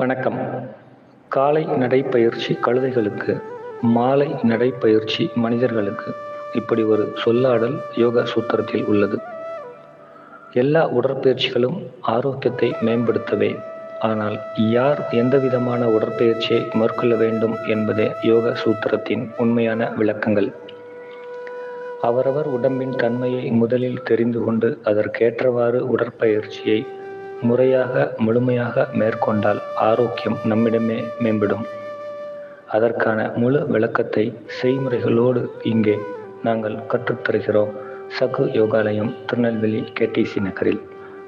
வணக்கம். காலை நடைப்பயிற்சி கழுதைகளுக்கு மாலை நடைப்பயிற்சி மனிதர்களுக்கு இப்படி ஒரு சொல்லாடல் யோக சூத்திரத்தில் உள்ளது. எல்லா உடற்பயிற்சிகளும் ஆரோக்கியத்தை மேம்படுத்தவே ஆனால் யார் எந்த விதமான உடற்பயிற்சியை மேற்கொள்ள வேண்டும் என்பதே யோக சூத்திரத்தின் உண்மையான விளக்கங்கள். அவரவர் உடம்பின் தன்மையை முதலில் தெரிந்து கொண்டு அதற்கேற்றவாறு உடற்பயிற்சியை முறையாக முழுமையாக மேற்கொண்டால் ஆரோக்கியம் நம்மிடமே மேம்படும். அதற்கான முழு விளக்கத்தை செய்முறைகளோடு இங்கே நாங்கள் கற்றுத்தருகிறோம். சகு யோகாலயம் திருநெல்வேலி கேடிசி நகரில்.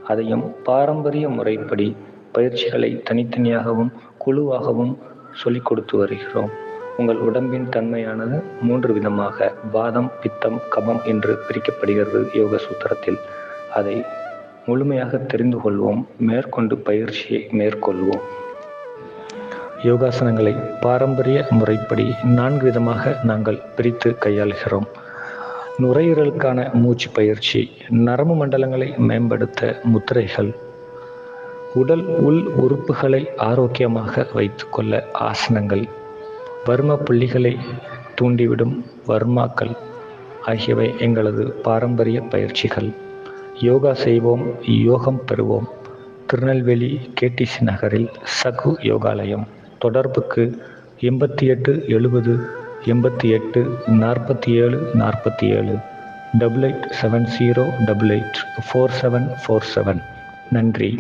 அதையும் பாரம்பரிய முறைப்படி பயிற்சிகளை தனித்தனியாகவும் குழுவாகவும் சொல்லிக் கொடுத்து வருகிறோம். உங்கள் உடம்பின் தன்மையானது மூன்று விதமாக வாதம் பித்தம் கபம் என்று பிரிக்கப்படுகிறது யோக சூத்திரத்தில். அதை முழுமையாக தெரிந்து கொள்வோம். மேற்கொண்டு பயிற்சியை மேற்கொள்வோம். யோகாசனங்களை பாரம்பரிய முறைப்படி நான்கு விதமாக நாங்கள் பிரித்து கையாளுகிறோம். நுரையீரலுக்கான மூச்சு பயிற்சி நரம்பு மண்டலங்களை மேம்படுத்த முத்திரைகள் உடல் உள் உறுப்புகளை ஆரோக்கியமாக வைத்துக்கொள்ள ஆசனங்கள் வர்ம புள்ளிகளை தூண்டிவிடும் வர்மாக்கள் ஆகியவை எங்களது பாரம்பரிய பயிற்சிகள். யோகா செய்வோம் யோகம் பெறுவோம். திருநெல்வேலி கேடிசி நகரில் சகு யோகாலயம். தொடர்புக்கு எண்பத்தி எட்டு எழுபது எண்பத்தி எட்டு நாற்பத்தி ஏழு நாற்பத்தி ஏழு. Double eight seven zero double eight four seven four seven நன்றி.